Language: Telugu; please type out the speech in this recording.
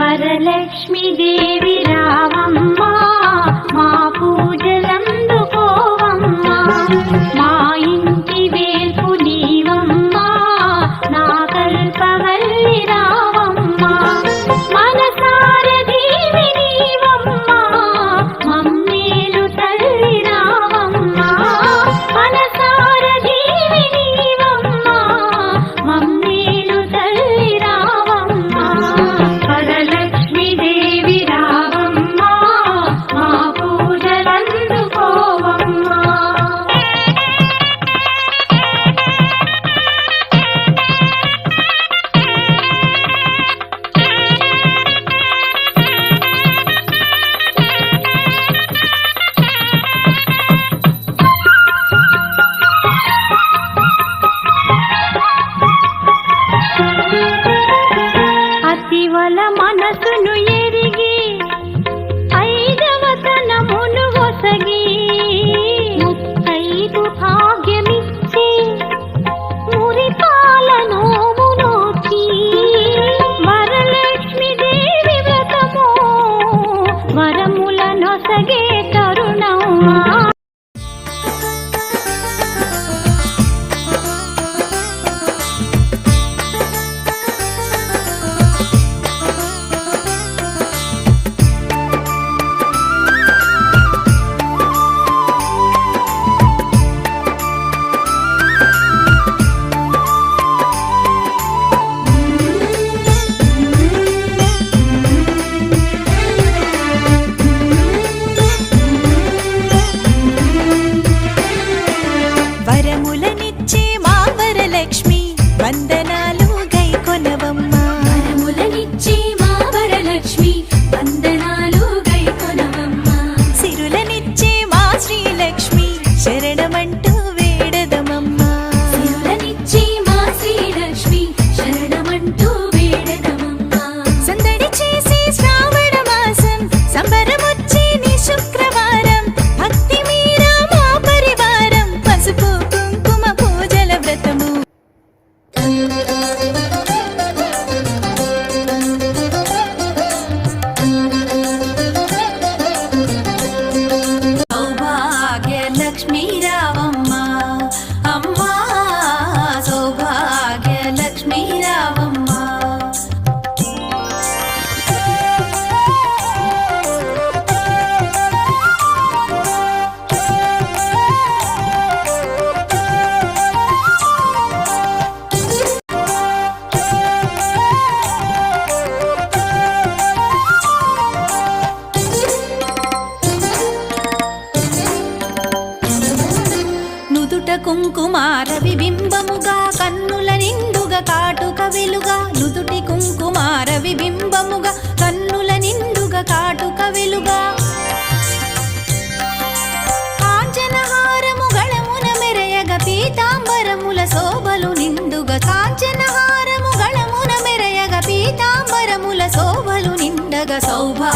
వరలక్ష్మీదేవి రావమ్మ మాకు అతివల మన లక్ష్మి వందనాలు. నుదుట కుంకుమార విబింబముగా కన్నుల నిండుగా కాటుక వెలుగా నుదుటి కుంకుమార విబింబముగా కన్నుల నిండుగా కాటుక వెలుగా. కాంచనహారము సౌభా